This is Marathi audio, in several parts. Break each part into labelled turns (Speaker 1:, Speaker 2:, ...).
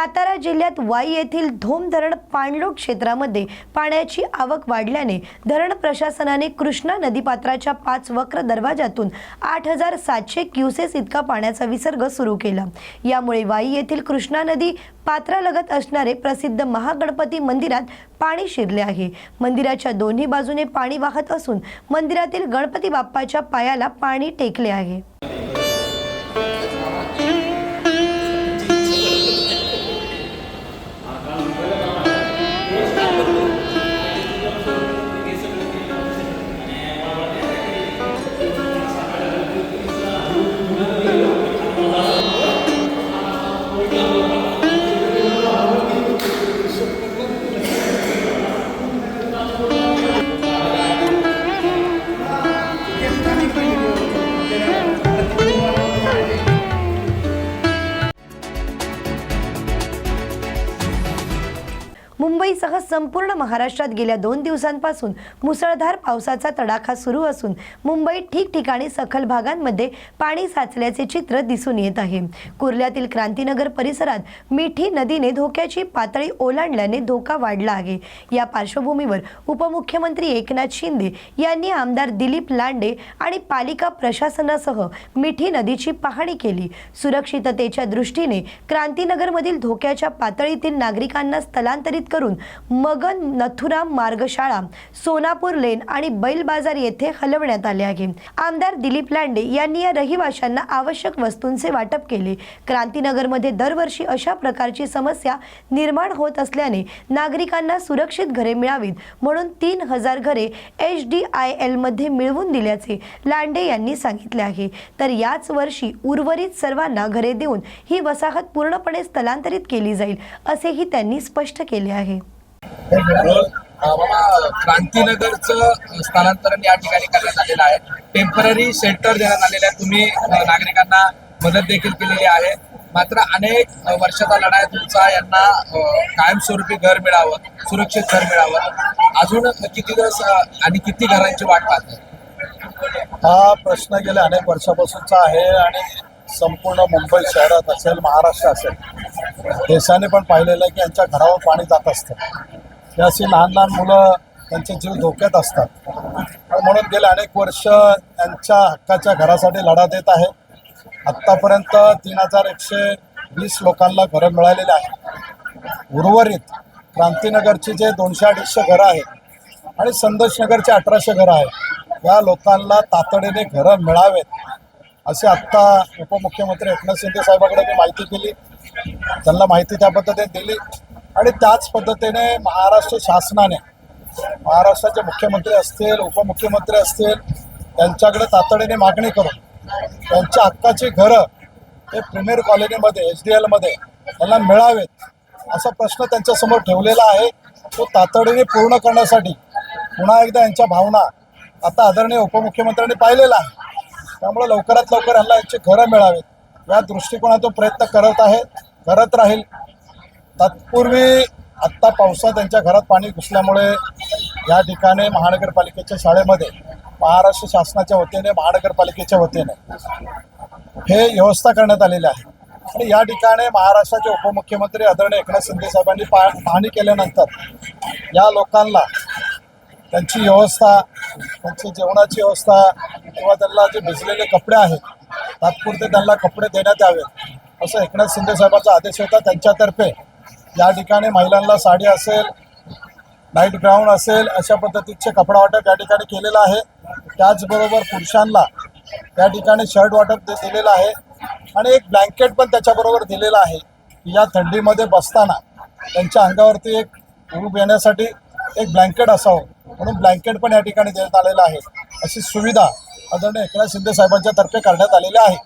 Speaker 1: सातारा जिल्ह्यात वाई येथील धोम धरण पाणलोट क्षेत्रामध्ये पाण्याची आवक वाढल्याने धरण प्रशासनाने कृष्णा नदीपात्राच्या पाच वक्र दरवाजातून आठ हजार सातशे क्युसेस इतका पाण्याचा विसर्ग सुरू केला. यामुळे वाई येथील कृष्णा नदी पात्रालगत असणारे प्रसिद्ध महागणपती मंदिरात पाणी शिरले आहे. मंदिराच्या दोन्ही बाजूने पाणी वाहत असून मंदिरातील गणपती बाप्पाच्या पायाला पाणी टेकले आहे. संपूर्ण महाराष्ट्रात गेल्या दोन दिवसांपासून मुसळधार पावसाचा तडाखा सुरू असून मुंबईत ठिकठिकाणी सखल भागांमध्ये पाणी साचल्याचे चित्र दिसून येत आहे. कुर्ल्यातील क्रांतीनगर परिसरात मिठी नदीने धोक्याची पातळी ओलांडल्याने धोका वाढला आहे. या पार्श्वभूमीवर उपमुख्यमंत्री एकनाथ शिंदे यांनी आमदार दिलीप लांडे आणि पालिका प्रशासनासह मिठी नदीची पाहणी केली. सुरक्षिततेच्या दृष्टीने क्रांतीनगरमधील धोक्याच्या पातळीतील नागरिकांना स्थलांतरित करून मगन नथुराम मार्गशाळा सोनापूर लेन आणि बैल बाजार येथे हलवण्यात आले आहे. आमदार दिलीप लांडे यांनी या रहिवाशांना आवश्यक वस्तूंचे वाटप केले. क्रांतीनगरमध्ये दरवर्षी अशा प्रकारची समस्या निर्माण होत असल्याने नागरिकांना सुरक्षित घरे मिळावीत म्हणून तीन हजार घरे एच डी आय एलमध्ये मिळवून दिल्याचे लांडे यांनी सांगितले आहे. तर याच वर्षी उर्वरित सर्वांना घरे देऊन ही वसाहत पूर्णपणे स्थलांतरित केली जाईल असेही त्यांनी स्पष्ट केले आहे.
Speaker 2: क्रांतीनगरच क्रांतीनगरचं स्थलांतरण या ठिकाणी करण्यात आलेलं आहे. टेंपररी शेल्टर देण्यात आलेलं आहे. तुम्ही नागरिकांना मदत देखील केलेली आहे. मात्र अनेक वर्षाचा लढा आहे तुमचा. यांना कायमस्वरूपी घर मिळावं सुरक्षित घर मिळावं. अजून किती दिवस आणि किती घरांची वाट पाहते?
Speaker 3: हा प्रश्न गेल्या अनेक वर्षापासूनचा आहे आणि संपूर्ण मुंबई शहरात असेल महाराष्ट्र असेल देशाने पण पाहिलेलं आहे की यांच्या घरावर पाणी जात असतं. हे अशी लहान लहान मुलं त्यांचे जीव धोक्यात असतात. म्हणून गेले अनेक वर्ष त्यांच्या हक्काच्या घरासाठी लढा देत आहे. आत्तापर्यंत तीन हजार एकशे वीस लोकांना घरं मिळालेली आहेत. उर्वरित क्रांतीनगरची जे दोनशे अडीचशे घरं आहेत आणि संदेशनगरचे अठराशे घरं आहेत या लोकांना तातडीने घरं मिळावेत असे आत्ता उपमुख्यमंत्री एकनाथ शिंदे साहेबांकडे मी माहिती केली त्यांना माहिती त्या पद्धतीने दिली. आणि त्याच पद्धतीने महाराष्ट्र शासनाने महाराष्ट्राचे मुख्यमंत्री असतील उपमुख्यमंत्री असतील त्यांच्याकडे तातडीने मागणी करून त्यांच्या हक्काची घरं हे प्रीमियर कॉलनीमध्ये एच डी एलमध्ये त्यांना मिळावेत असा प्रश्न त्यांच्यासमोर ठेवलेला आहे. तो तातडीने पूर्ण करण्यासाठी पुन्हा एकदा यांच्या भावना आता आदरणीय उपमुख्यमंत्र्यांनी पाहिलेला आहे त्यामुळे लवकरात लवकर यांना यांची घरं मिळावीत. या दृष्टिकोनातून प्रयत्न करत आहे करत राहील. तत्पूर्वी आत्ता पावसात त्यांच्या घरात पाणी घुसल्यामुळे या ठिकाणी महानगरपालिकेच्या शाळेमध्ये महाराष्ट्र शासनाच्या वतीने महानगरपालिकेच्या वतीने हे व्यवस्था करण्यात आलेली आहे. आणि या ठिकाणी महाराष्ट्राचे उपमुख्यमंत्री आदरणीय एकनाथ शिंदे साहेबांनी पा पाहणी केल्यानंतर या लोकांना त्यांची व्यवस्था त्यांची जेवणाची व्यवस्था किंवा त्यांना जे भिजलेले कपडे आहेत तात्पुरते त्यांना कपडे देण्यात यावेत असं एकनाथ शिंदे साहेबांचा आदेश होता. त्यांच्यातर्फे या ठिकाणी महिलांना साडी असेल नाईट ग्राउंड असेल अशा पद्धतीचे कपडा वाटप या ठिकाणी केलेलं आहे. त्याचबरोबर पुरुषांना त्या ठिकाणी शर्ट वाटप दे दिलेलं आहे. आणि एक ब्लँकेट पण त्याच्याबरोबर दिलेलं आहे. की या थंडीमध्ये बसताना त्यांच्या अंगावरती एक ऊब येण्यासाठी एक ब्लँकेट असावं म्हणून ब्लँकेट पण या ठिकाणी देण्यात आलेलं आहे. अशी सुविधा आदरणीय एकनाथ शिंदे साहेबांच्या तर्फे करण्यात आलेली आहे.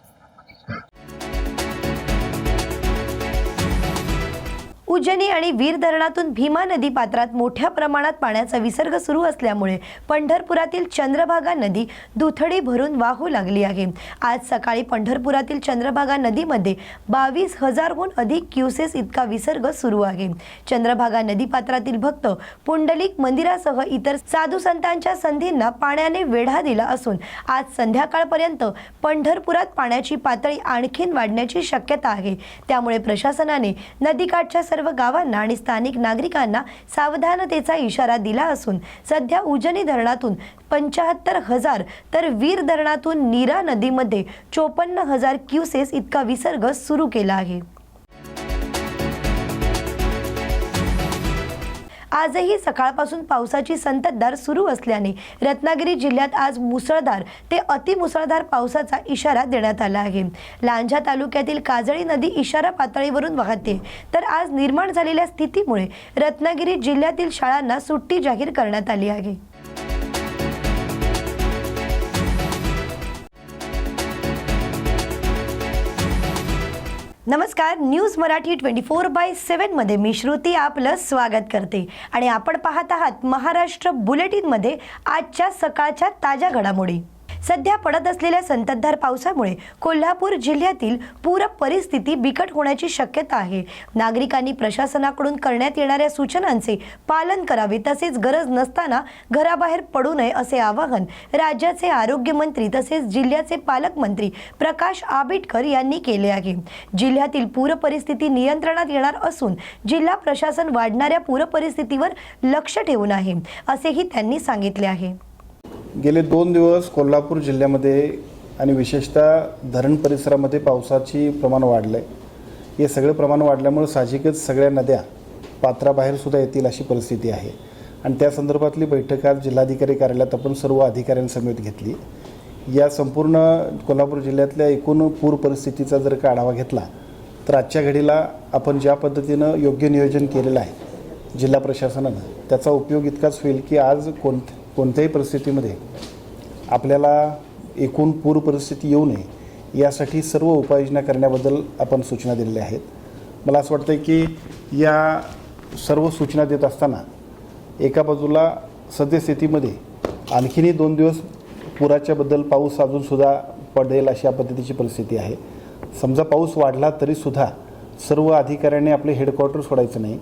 Speaker 1: उज्जैनी आणि वीर धरणातून भीमा नदी पात्रात मोठ्या प्रमाणात पाण्याचा विसर्ग सुरू असल्यामुळे पंढरपुरातील चंद्रभागा नदी दुथडी भरून वाहू लागली आहे. आज सकाळी पंढरपुरातील चंद्रभागा नदीमध्ये बावीस हजारहून अधिक क्युसेस इतका विसर्ग सुरू आहे. चंद्रभागा नदीपात्रातील भक्त पुंडलिक मंदिरासह इतर साधू संतांच्या संधींना पाण्याने वेढा दिला असून आज संध्याकाळपर्यंत पंढरपुरात पाण्याची पातळी आणखीन वाढण्याची शक्यता आहे. त्यामुळे प्रशासनाने नदीकाठच्या सर्व गावांना आणि स्थानिक नागरिकांना सावधानतेचा इशारा दिला असून सध्या उजनी धरणातून पंचाहत्तर हजार तर वीर धरणातून नीरा नदीमध्ये चोपन्न हजार क्युसेस इतका विसर्ग सुरू केला आहे. आजही सकाळपासून पावसाची संततधार सुरू असल्याने रत्नागिरी जिल्ह्यात आज मुसळधार ते अतिमुसळधार पावसाचा इशारा देण्यात आला आहे. लांजा तालुक्यातील काजळी नदी इशारा पातळीवरून वाहते. तर आज निर्माण झालेल्या स्थितीमुळे रत्नागिरी जिल्ह्यातील शाळांना सुट्टी जाहीर करण्यात आली आहे. नमस्कार news Marathi twenty four by सेवनमध्ये मी श्रुती आपलं स्वागत करते. आणि आपण पाहत आहात महाराष्ट्र बुलेटिनमध्ये आजच्या सकाळच्या ताज्या घडामोडी. सध्या पडत असलेल्या संततधार पावसामुळे कोल्हापूर जिल्ह्यातील पूर परिस्थिती बिकट होण्याची शक्यता आहे. नागरिकांनी प्रशासनाकडून करण्यात येणाऱ्या सूचनांचे पालन करावे तसेच गरज नसताना घराबाहेर पडू नये असे आवाहन राज्याचे आरोग्यमंत्री तसेच जिल्ह्याचे पालकमंत्री प्रकाश आबिटकर यांनी केले आहे. जिल्ह्यातील पूर परिस्थिती नियंत्रणात येणार असून जिल्हा प्रशासन वाढणाऱ्या पूर परिस्थितीवर लक्ष ठेवून आहे असेही त्यांनी सांगितले आहे.
Speaker 4: गेले दोन दिवस कोल्हापूर जिल्ह्यामध्ये आणि विशेषतः धरण परिसरामध्ये पावसाची प्रमाण वाढलं आहे हे सगळं प्रमाण वाढल्यामुळे साहजिकच सगळ्या नद्या पात्राबाहेरसुद्धा येतील अशी परिस्थिती आहे. आणि त्या संदर्भातली बैठक आज जिल्हाधिकारी कार्यालयात आपण सर्व अधिकाऱ्यांसमेत घेतली. या संपूर्ण कोल्हापूर जिल्ह्यातल्या एकूण पूर परिस्थितीचा जर का आढावा घेतला तर आजच्या घडीला आपण ज्या पद्धतीनं योग्य नियोजन केलेलं आहे जिल्हा प्रशासनानं त्याचा उपयोग इतकाच होईल की आज कोण कोणत्याही परिस्थितीमध्ये आपल्याला एकूण पूर परिस्थिती येऊ नये यासाठी सर्व उपाययोजना करण्याबद्दल आपण सूचना दिलेल्या आहेत. मला असं वाटतं की या सर्व सूचना देत असताना एका बाजूला सद्यस्थितीमध्ये आणखीनही दोन दिवस पुराच्याबद्दल पाऊस अजूनसुद्धा पडेल अशा पद्धतीची परिस्थिती आहे. समजा पाऊस वाढला तरीसुद्धा सर्व अधिकाऱ्यांनी आपले हेडक्वार्टर सोडायचं नाही.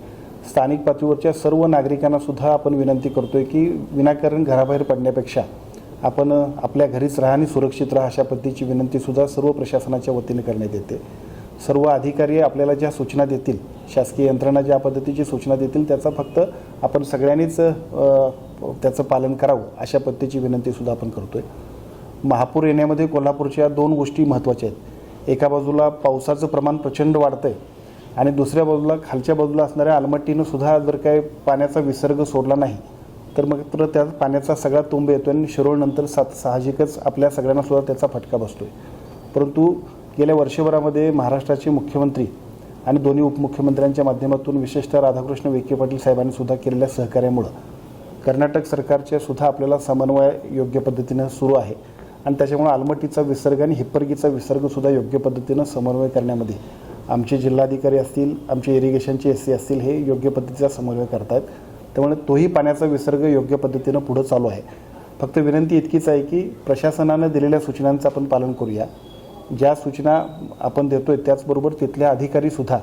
Speaker 4: स्थानिक पातळीवरच्या सर्व नागरिकांना सुद्धा आपण विनंती करतोय की विनाकारण घराबाहेर पडण्यापेक्षा आपण आपल्या घरीच राहा आणि सुरक्षित राहा अशा पद्धतीची विनंतीसुद्धा सर्व प्रशासनाच्या वतीने करण्यात येते. सर्व अधिकारी आपल्याला ज्या सूचना देतील शासकीय यंत्रणा ज्या पद्धतीची सूचना देतील त्याचा फक्त आपण सगळ्यांनीच त्याचं पालन करावं अशा पद्धतीची विनंतीसुद्धा आपण करतोय. महापूर येण्यामध्ये कोल्हापूरच्या दोन गोष्टी महत्त्वाच्या आहेत. एका बाजूला पावसाचं प्रमाण प्रचंड वाढतं आहे आणि दुसऱ्या बाजूला खालच्या बाजूला असणाऱ्या आलमट्टीनं सुद्धा जर काही पाण्याचा विसर्ग सोडला नाही तर मग तर त्या पाण्याचा सगळा तुंब येतो आणि शिरोळनंतर सात साहजिकच आपल्या सगळ्यांना सुद्धा त्याचा फटका बसतो आहे परंतु गेल्या वर्षभरामध्ये महाराष्ट्राचे मुख्यमंत्री आणि दोन्ही उपमुख्यमंत्र्यांच्या माध्यमातून विशेषतः राधाकृष्ण विखे पाटील साहेबांनी सुद्धा केलेल्या सहकार्यामुळं कर्नाटक सरकारच्या सुद्धा आपल्याला समन्वय योग्य पद्धतीनं सुरू आहे. आणि त्याच्यामुळे आलमट्टीचा विसर्ग आणि हिप्परगीचा विसर्गसुद्धा योग्य पद्धतीनं समन्वय करण्यामध्ये आमचे जिल्हाधिकारी असतील आमचे इरिगेशनचे एस सी असतील हे योग्य पद्धतीचा समन्वय आहेत त्यामुळे तोही पाण्याचा विसर्ग योग्य पद्धतीनं पुढं चालू आहे. फक्त विनंती इतकीच आहे की प्रशासनानं दिलेल्या सूचनांचं आपण पालन करूया. ज्या सूचना आपण देतोय त्याचबरोबर तिथल्या अधिकारीसुद्धा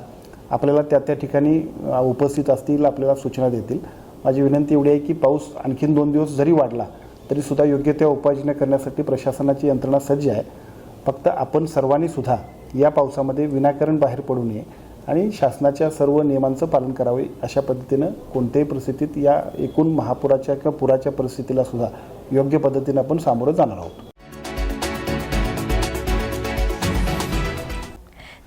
Speaker 4: आपल्याला त्या त्या ठिकाणी उपस्थित असतील आपल्याला सूचना देतील. माझी विनंती एवढी आहे की पाऊस आणखीन दोन दिवस जरी वाढला तरीसुद्धा योग्य त्या उपाययोजना करण्यासाठी प्रशासनाची यंत्रणा सज्ज आहे. फक्त आपण सर्वांनी सुद्धा या पावसामध्ये विनाकारण बाहेर पडू नये आणि शासनाच्या सर्व नियमांचं पालन करावे अशा पद्धतीनं कोणत्याही परिस्थितीत या एकूण महापुराच्या किंवा पुराच्या परिस्थितीला सुद्धा योग्य पद्धतीनं आपण सामोरं जाणार आहोत.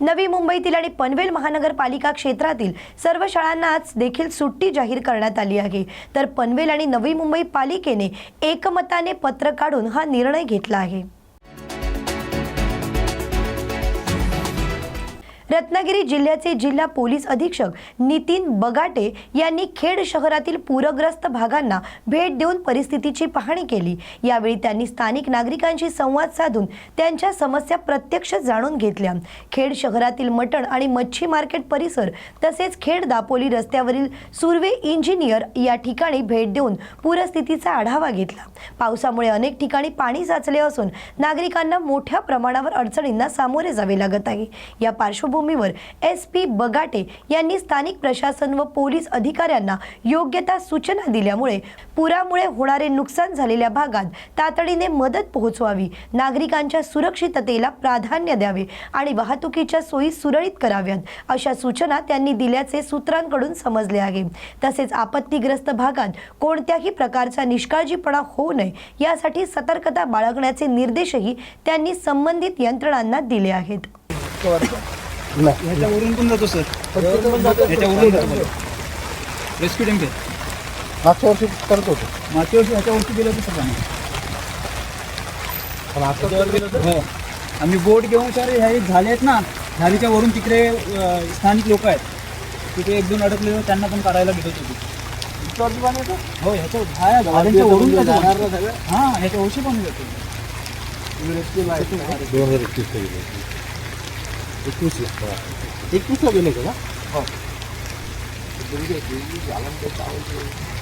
Speaker 1: नवी मुंबईतील आणि पनवेल महानगरपालिका क्षेत्रातील सर्व शाळांना आज देखील सुट्टी जाहीर करण्यात आली आहे. तर पनवेल आणि नवी मुंबई पालिकेने एकमताने पत्र काढून हा निर्णय घेतला आहे. रत्नागिरी जिल्ह्याचे जिल्हा पोलीस अधीक्षक नितीन बगाटे यांनी खेड शहरातील पूरग्रस्त भागांना भेट देऊन परिस्थितीची पाहणी केली. यावेळी त्यांनी स्थानिक नागरिकांशी संवाद साधून त्यांच्या समस्या प्रत्यक्ष जाणून घेतल्या. खेड शहरातील मटण आणि मच्छी मार्केट परिसर तसेच खेड दापोली रस्त्यावरील सुर्वे इंजिनियर या ठिकाणी भेट देऊन पूरस्थितीचा आढावा घेतला. पावसामुळे अनेक ठिकाणी पाणी साचले असून नागरिकांना मोठ्या प्रमाणावर अडचणींना सामोरे जावे लागत आहे. या पार्श्वभूमीवर एस पी बगाटे यांनी स्थानिक प्रशासन व पोलीस अधिकाऱ्यांना योग्य त्या सूचना दिल्यामुळे पुरामुळे होणारे नुकसान झालेल्या भागात तातडीने मदत पोहोचवावी नागरिकांच्या सुरक्षिततेला प्राधान्य द्यावे आणि वाहतुकीच्या सोयी सुरळीत कराव्यात अशा सूचना त्यांनी दिल्याचे सूत्रांकडून समजले आहे. तसेच आपत्तीग्रस्त भागात कोणत्याही प्रकारचा निष्काळजीपणा होऊ नये यासाठी सतर्कता बाळगण्याचे निर्देशही त्यांनी संबंधित यंत्रणांना दिले आहेत.
Speaker 5: ह्याच्यावरून पण जातो सर. ह्याच्यावरून जातो रेस्क्यू टीम
Speaker 3: मागच्या वर्षी करत होतो.
Speaker 5: मागच्या वर्षी ह्याच्यावरती गेलं होतं सर
Speaker 3: पण आता
Speaker 5: हो. आम्ही बोट घेऊन सर ह्या झाले आहेत ना झालीच्या वरून तिकडे अं, स्थानिक लोक आहेत. तिथे एक दोन अडकले होते, त्यांना पण काढायला भेटत होती. हो ह्याच्या हा झाडांच्या वरून जातो. पाणी. हा ह्याच्या वर्षी पण जातो
Speaker 3: दोन हजार 190. 어. 190이네, 그냥? 어. 모르겠지. 이게 안 하면 싸우지.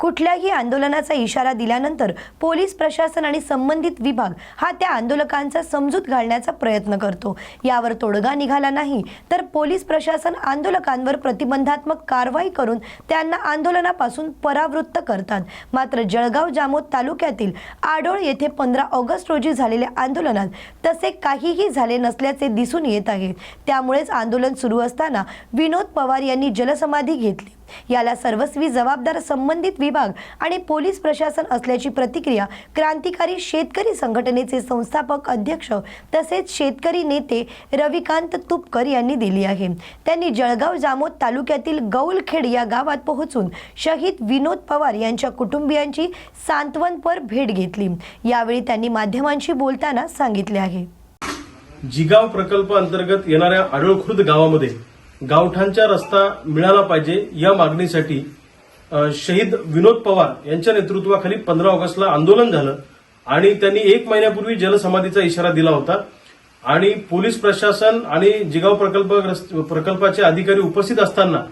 Speaker 1: कुठल्याही आंदोलनाचा इशारा दिल्यानंतर पोलीस प्रशासन आणि संबंधित विभाग हा त्या आंदोलकांचा समजूत घालण्याचा प्रयत्न करतो. यावर तोडगा निघाला नाही तर पोलीस प्रशासन आंदोलकांवर प्रतिबंधात्मक कारवाई करून त्यांना आंदोलनापासून परावृत्त करतात. मात्र जळगाव जामोद तालुक्यातील आडोळ येथे पंधरा ऑगस्ट रोजी झालेल्या आंदोलनात तसे काहीही झाले नसल्याचे दिसून येत आहे. त्यामुळेच आंदोलन सुरू असताना विनोद पवार यांनी जलसमाधी घेतली. याला सर्वस्वी जबाबदार संबंधित विभाग आणि पोलीस प्रशासन असल्याची प्रतिक्रिया क्रांतिकारी शेतकरी संघटनेचे संस्थापक अध्यक्ष तसेच शेतकरी नेते रविकांत तुपकर यांनी दिली आहे. त्यांनी जळगाव जामोद तालुक्यातील गौलखेड या गावात पोहोचून शहीद विनोद पवार यांच्या कुटुंबियांची सांत्वनपर भेट घेतली. यावेळी त्यांनी माध्यमांशी बोलताना सांगितले आहे.
Speaker 6: जिगाव प्रकल्प अंतर्गत येणाऱ्या आडळखुर्द गावामध्ये गावठाणचा रस्ता मिळाला पाहिजे या मागणीसाठी शहीद विनोद पवार यांच्या नेतृत्वाखाली पंधरा ऑगस्टला आंदोलन झालं आणि त्यांनी एक महिन्यापूर्वी जलसमाधीचा इशारा दिला होता. आणि पोलीस प्रशासन आणि जिगाव प्रकल्प प्रकल्पाचे अधिकारी उपस्थित असताना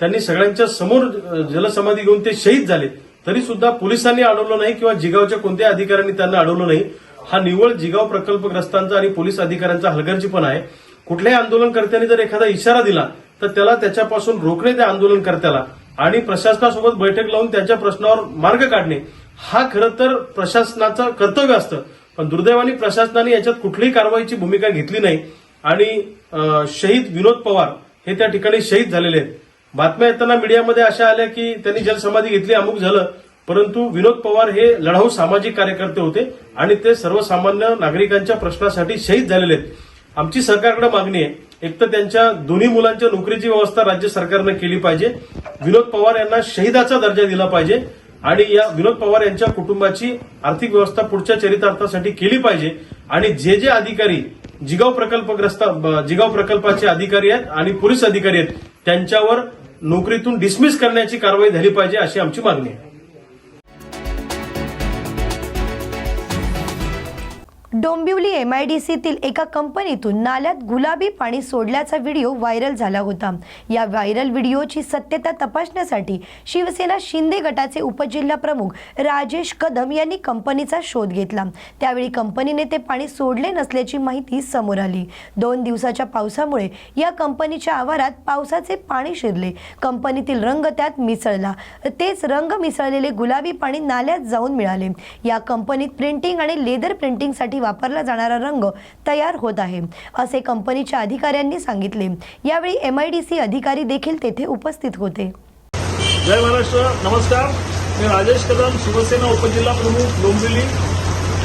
Speaker 6: त्यांनी सगळ्यांच्या समोर जलसमाधी घेऊन ते शहीद झाले. तरी सुद्धा पोलिसांनी अडवलं नाही किंवा जिगावच्या कोणत्याही अधिकाऱ्यांनी त्यांना अडवलं नाही. हा निव्वळ जिगाव प्रकल्पग्रस्तांचा आणि पोलीस अधिकाऱ्यांचा हलगर्जीपणा आहे. कुठल्याही आंदोलनकर्त्यांनी जर एखादा इशारा दिला तर त्याला त्याच्यापासून रोखणे त्या आंदोलनकर्त्याला. आणि प्रशासनासोबत बैठक लावून त्यांच्या प्रश्नावर मार्ग काढणे हा खरं तर प्रशासनाचं कर्तव्य असतं. पण दुर्दैवाने प्रशासनाने याच्यात कुठलीही कारवाईची भूमिका घेतली नाही. आणि शहीद विनोद पवार हे त्या ठिकाणी शहीद झालेले आहेत. बातम्या येताना मीडियामध्ये अशा आल्या की त्यांनी जलसमाधी घेतली अमुक झालं. परंतु विनोद पवार हे लढाऊ सामाजिक कार्यकर्ते होते आणि ते सर्वसामान्य नागरिकांच्या प्रश्नासाठी शहीद झालेले आहेत. आमची सरकारकडे मागणी आहे. एक तर त्यांच्या दोन्ही मुलांच्या नोकरीची व्यवस्था राज्य सरकारनं केली पाहिजे. विनोद पवार यांना शहीदाचा दर्जा दिला पाहिजे आणि या विनोद पवार यांच्या कुटुंबाची आर्थिक व्यवस्था पुढच्या चरितार्थासाठी केली पाहिजे. आणि जे जे अधिकारी जिगाव प्रकल्पग्रस्त जिगाव प्रकल्पाचे अधिकारी आहेत आणि पोलीस अधिकारी आहेत त्यांच्यावर नोकरीतून डिसमिस करण्याची कारवाई झाली पाहिजे अशी आमची मागणी आहे.
Speaker 1: डोंबिवली एम आय डी सीतील एका कंपनीतून नाल्यात गुलाबी पाणी सोडल्याचा व्हिडिओ व्हायरल झाला होता. या व्हायरल व्हिडिओची सत्यता तपासण्यासाठी शिवसेना शिंदे गटाचे उपजिल्हा प्रमुख राजेश कदम यांनी कंपनीचा शोध घेतला. त्यावेळी कंपनीने ते पाणी सोडले नसल्याची माहिती समोर आली. दोन दिवसाच्या पावसामुळे या कंपनीच्या आवारात पावसाचे पाणी शिरले. कंपनीतील रंग त्यात मिसळला. तेच रंग मिसळलेले गुलाबी पाणी नाल्यात जाऊन मिळाले. या कंपनीत प्रिंटिंग आणि लेदर प्रिंटिंगसाठी वापरला जाणारा रंग तयार होत आहे असे कंपनीच्या अधिकाऱ्यांनी सांगितले. यावेळी एम आय डी सी अधिकारी देखील तेथे उपस्थित होते.
Speaker 7: जय महाराष्ट्र नमस्कार. मी राजेश कदम शिवसेना उपजिल्हा प्रमुख डोंबिवली.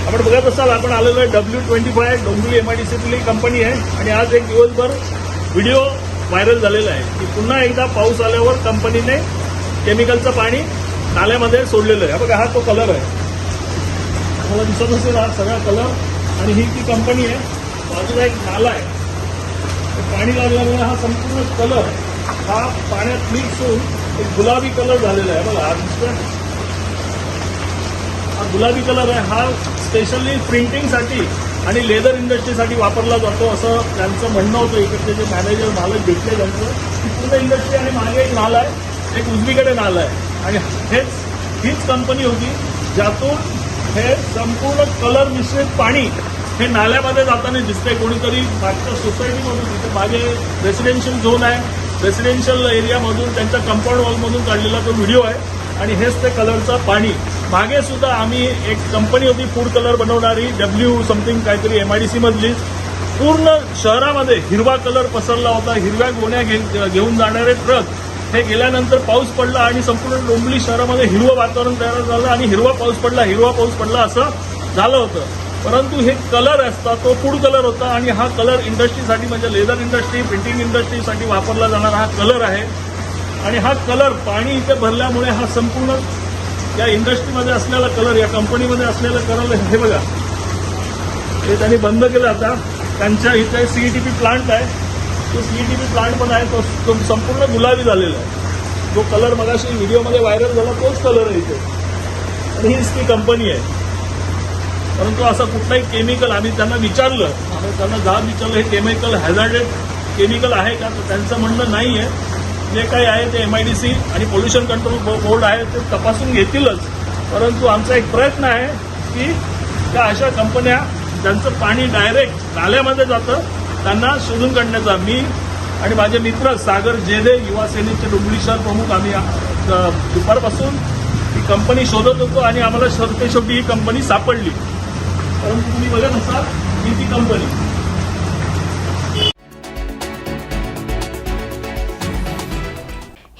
Speaker 7: आपण बघत असाल आपण आलेलो आहे डब्ल्यू ट्वेंटी फाय डोंबिवली एमआयडीसीतली कंपनी आहे. आणि आज एक दिवसभर व्हिडिओ व्हायरल झालेला आहे. की पुन्हा एकदा पाऊस आल्यावर कंपनीने केमिकलचं पाणी नाल्यामध्ये सोडलेलं आहे. बघा हा तो कलर आहे. मला दिसत असेल हा सगळा कलर आणि ही ती कंपनी आहे बाजूला एक नाला आहे. पाणी लागल्यामुळे हा संपूर्ण कलर हा पाण्यात मिक्स होऊन एक गुलाबी कलर झालेला आहे. बघा हा दिसतोय. हा गुलाबी कलर आहे. हा स्पेशली प्रिंटिंगसाठी आणि लेदर इंडस्ट्रीसाठी वापरला जातो असं त्यांचं म्हणणं होतं. इकडचे जे मॅनेजर मालक भेटले त्यांचं की पूर्ण इंडस्ट्री आणि मागे एक नाला आहे. एक उजवीकडे नाला आहे. आणि हेच हीच कंपनी होती ज्यातून हे संपूर्ण कलर मिश्रित पाणी हे नाल्यामध्ये जाताना दिसतंय. कोणीतरी मागच्या सोसायटीमधून तिथे मागे रेसिडेन्शियल झोन आहे. रेसिडेन्शियल एरियामधून त्यांच्या कंपाऊंड वॉलमधून काढलेला तो व्हिडिओ आहे. आणि हेच ते कलरचं पाणी. मागे सुद्धा आम्ही एक कंपनी होती फूड कलर बनवणारी डब्ल्यू समथिंग काहीतरी एम आय डी सी मधली. पूर्ण शहरामध्ये हिरवा कलर पसरला होता. हिरव्या गोण्या घे- घेऊन जाणारे ट्रक हे गेल्यानंतर पाऊस पडला आणि संपूर्ण डोंबली शहरामध्ये हिरवं वातावरण तयार झालं आणि हिरवा पाऊस पडला हिरवा पाऊस पडला असं झालं होतं. परंतु हे कलर असता तो फूड कलर होता आणि हा कलर इंडस्ट्रीसाठी म्हणजे लेदर इंडस्ट्री प्रिंटिंग इंडस्ट्रीसाठी वापरला जाणारा हा कलर आहे. आणि हा कलर पाणी इथे भरल्यामुळे हा संपूर्ण या इंडस्ट्रीमध्ये असलेला कलर या कंपनीमध्ये असलेला कलर हे बघा. हे त्यांनी बंद केलं आता. त्यांच्या इथे सीईटीपी प्लांट आहे. तो सीईटीपी प्लांट पण आहे तो तो संपूर्ण गुलाबी झालेला आहे. जो कलर मगाशी व्हिडिओमध्ये व्हायरल झाला तोच कलर आहे इथे. आणि हीच ती कंपनी आहे. परंतु असं कुठलाही केमिकल आम्ही त्यांना विचारलं आम्ही त्यांना जाब विचारलं हे केमिकल हॅझार्डेड केमिकल आहे का? तर त्यांचं म्हणणं नाही आहे जे काही आहे ते एम आय डी सी आणि पोल्युशन कंट्रोल बोर्ड आहे ते तपासून घेतीलच. परंतु आमचा एक प्रयत्न आहे की त्या अशा कंपन्या ज्यांचं पाणी डायरेक्ट नाल्यामध्ये जातं त्यांना शोधून काढण्याचा मी आणि माझे मित्र सागर जेदे युवा सेनेचे डोंबली शहर प्रमुख आम्ही दुपारपासून ही कंपनी शोधत होतो आणि आम्हाला शेवटी शेवटी ही कंपनी सापडली. परंतु तुम्ही बघत असाल ही ती कंपनी.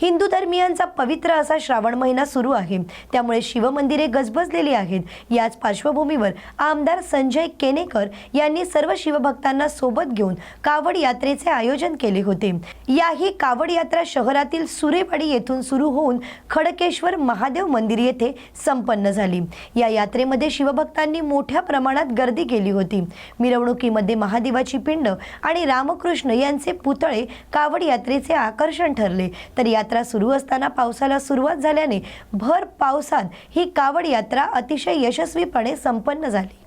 Speaker 1: हिंदू धर्मियांचा पवित्र असा श्रावण महिना सुरू आहे. त्यामुळे शिवमंदिरे गजबजलेली आहेत. याच पार्श्वभूमीवर आमदार संजय केनेकर यांनी सर्व शिवभक्तांना सोबत घेऊन कावड यात्रेचे आयोजन केले होते. याही कावड यात्रा शहरातील सुरेवाडी येथून सुरू होऊन खडकेश्वर महादेव मंदिर येथे संपन्न झाली. या यात्रेमध्ये शिवभक्तांनी मोठ्या प्रमाणात गर्दी केली होती. मिरवणुकीमध्ये महादेवाची पिंड आणि रामकृष्ण यांचे पुतळे कावड यात्रेचे आकर्षण ठरले. तर यात्रा सुरू असताना पावसाला सुरुवात झाल्याने भर पावसात ही कावड यात्रा अतिशय यशस्वीपणे संपन्न झाली.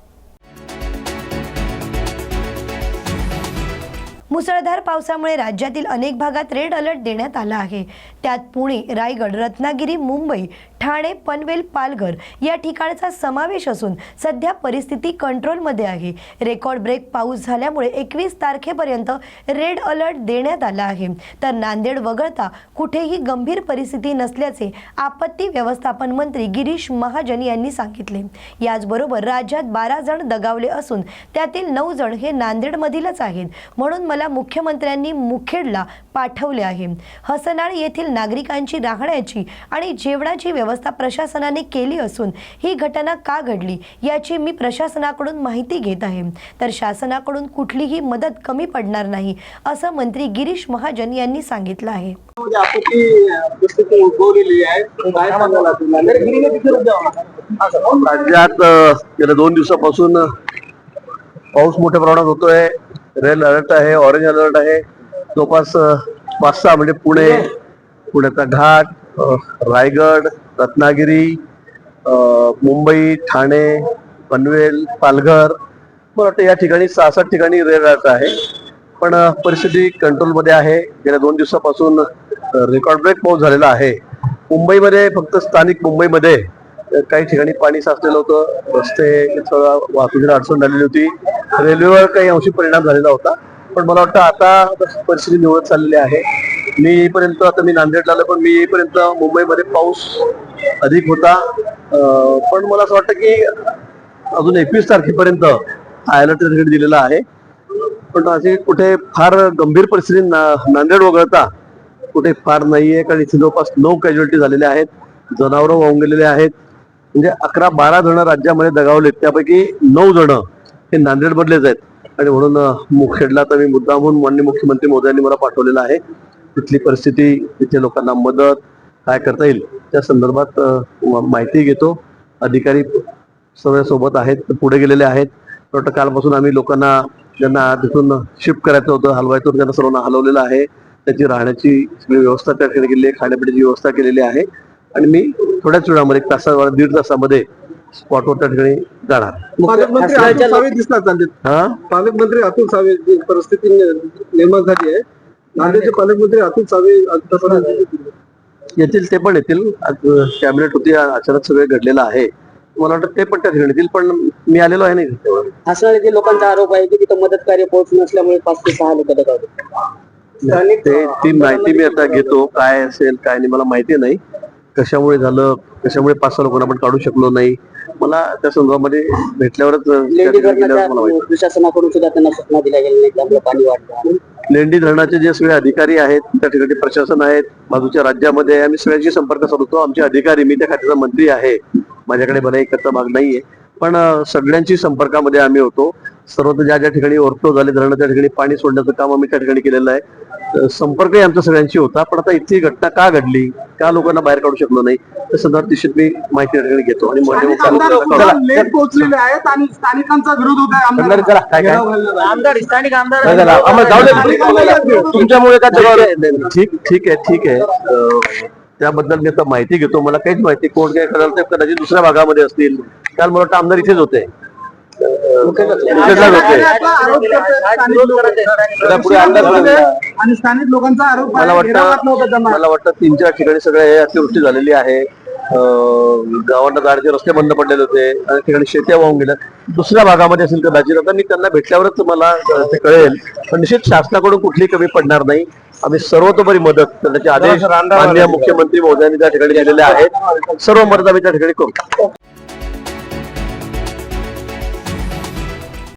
Speaker 1: मुसळधार पावसामुळे राज्यातील अनेक भागात रेड अलर्ट देण्यात आला आहे. त्यात पुणे रायगड रत्नागिरी मुंबई ठाणे पनवेल पालघर या ठिकाणचा समावेश असून सध्या परिस्थिती कंट्रोलमध्ये आहे. रेकॉर्ड ब्रेक पाऊस झाल्यामुळे एकवीस तारखेपर्यंत रेड अलर्ट देण्यात आला आहे. तर नांदेड वगळता कुठेही गंभीर परिस्थिती नसल्याचे आपत्ती व्यवस्थापन मंत्री गिरीश महाजन यांनी सांगितले. याचबरोबर राज्यात बारा जण दगावले असून त्यातील नऊ जण हे नांदेडमधीलच आहेत. म्हणून मला मुख्यमंत्र्यांनी मुखेडला पाठवले आहे. हसनाळ येथील नागरिकांची राहण्याची आणि जेवणाची व्यवस्था प्रशासनाने केली असून ही घटना का घडली याची मी प्रशासनाकडून माहिती घेत आहे. तर शासनाकडून कुठलीही मदत कमी पडणार नाही असं मंत्री गिरीश महाजन यांनी सांगितलं आहे.
Speaker 8: आपल्याला
Speaker 9: राज्यात गेल्या दोन दिवसापासून पाऊस मोठ्या प्रमाणात होतोय. रेड अलर्ट आहे ऑरेंज अलर्ट आहे. जवळपास पाच सहा म्हणजे पुणे पुण्याचा घाट रायगड रत्नागिरी मुंबई ठाणे पनवेल पालघर मला वाटतं या ठिकाणी सहा सात ठिकाणी रेड अलर्ट आहे पण परिस्थिती कंट्रोलमध्ये आहे. गेल्या दोन दिवसापासून रेकॉर्ड ब्रेक पाऊस झालेला आहे. मुंबईमध्ये फक्त स्थानिक मुंबईमध्ये काही ठिकाणी पाणी साचलेलं होतं. रस्ते सगळं वाहतुकीला अडचण झालेली होती. रेल्वेवर काही अंशी परिणाम झालेला होता. पण मला वाटतं आता परिस्थिती निवडत चाललेली आहे. मी येईपर्यंत आता मी नांदेडला आलो पण मी येईपर्यंत मुंबईमध्ये पाऊस अधिक होता. पण मला असं वाटतं की अजून एकवीस तारखेपर्यंत हा अलर्ट दिलेला आहे. पण अशी कुठे फार गंभीर परिस्थिती ना- नांदेड वगळता कुठे फार नाहीये. कारण इथे जवळपास नऊ कॅज्युअलिटी झालेल्या आहेत. जनावरं वाहून गेलेले आहेत. म्हणजे अकरा बारा जण राज्यामध्ये दगावलेत त्यापैकी नऊ जण हे नांदेड मधलेच आहेत. आणि म्हणून मुखेडला तर मी मुद्दा म्हणून माननीय मुख्यमंत्री मोदयांनी मला पाठवलेला आहे. तिथली परिस्थिती तिथे लोकांना मदत काय करता येईल त्या संदर्भात माहिती घेतो. अधिकारी सगळ्या सोबत आहेत पुढे गेलेले आहेत. वाटतं कालपासून आम्ही लोकांना ज्यांना तिथून शिफ्ट करायचं होतं हलवायचं त्यांना सर्वांना हलवलेलं आहे. त्याची राहण्याची सगळी व्यवस्था त्या ठिकाणी केलेली आहे खाण्यापिण्याची व्यवस्था केलेली आहे. आणि मी थोड्याच वेळामध्ये एक तासा दीड तासामध्ये स्पॉटवर त्या ठिकाणी जाणार.
Speaker 8: पालकमंत्री अतुल सावे
Speaker 9: हा
Speaker 8: परिस्थिती नि- निर्माण झाली आहे नांदेडचे पालकमंत्री अतुल सावे आतापर्यंत
Speaker 9: येतील ते पण येतील कॅबिनेट होती अचानक सगळे घडलेलं आहे. मला वाटतं ते पण त्या ठिकाणी येतील पण मी आलेलो आहे नाही.
Speaker 5: असा लोकांचा आरोप आहे की तिथं मदत कार्य पोहोच नसल्यामुळे पाच ते सहा लोक दगावले
Speaker 9: ते ती माहिती मी आता घेतो. काय असेल काय नाही मला माहिती नाही. कशामुळे झालं कशामुळे पाच सहा लोकांना आपण काढू शकलो नाही? मला त्या संदर्भामध्ये भेटल्यावरच
Speaker 5: प्रशासनाकडून सुद्धा त्यांना सूचना दिल्या गेल्या नाहीत आपलं पाणी वाढलं
Speaker 9: लेंडी धरणाचे जे सगळे अधिकारी आहेत त्या ठिकाणी प्रशासन आहेत बाजूच्या राज्यामध्ये आम्ही सगळ्यांशी संपर्क साधतो. आमचे अधिकारी मी त्या खात्याचा मंत्री आहे. माझ्याकडे मला एकचा भाग नाहीये. पण सगळ्यांशी संपर्कामध्ये आम्ही होतो. सर्वत्र ज्या ज्या ठिकाणी ओव्हरफ्लो झाले धरण त्या ठिकाणी पाणी सोडण्याचं काम आम्ही त्या ठिकाणी केलेलं आहे. संपर्कही आमच्या सगळ्यांशी होता पण आता इथली घटना का घडली का लोकांना बाहेर काढू शकलो नाही त्या संदर्भात निश्चित मी माहिती त्या ठिकाणी घेतो. आणि
Speaker 8: पोहोचलेले आहेत आणि स्थानिकांचा विरोध होत आहे.
Speaker 9: चला, काय काय?
Speaker 5: आमदार स्थानिक आमदार.
Speaker 9: तुमच्यामुळे काय ठीक ठीक आहे ठीक आहे. त्याबद्दल मी आता माहिती घेतो. मला काहीच माहिती कोण काय करायला ते कदाचित दुसऱ्या भागामध्ये असतील. काल मला वाटतं आमदार इथेच होते.
Speaker 8: आणि स्थानिक लोकांचा आरोप
Speaker 9: मला वाटतं
Speaker 8: त्यांना.
Speaker 9: मला वाटतं तीन चार ठिकाणी सगळे हे अतिवृष्टी झालेली आहे. गावांना जाण्याचे रस्ते बंद पडलेले होते आणि ठिकाणी शेत्या वाहून गेल्या. दुसऱ्या भागामध्ये असेल कदाचित आता मी त्यांना भेटल्यावरच मला ते कळेल. पण निश्चित शासनाकडून कुठली कमी पडणार नाही. आम्ही सर्वतोपरी मदत करण्याचे आदेश माननीय मुख्यमंत्री महोदयांनी त्या ठिकाणी दिलेले आहेत. सर्व मदत आम्ही त्या ठिकाणी करू.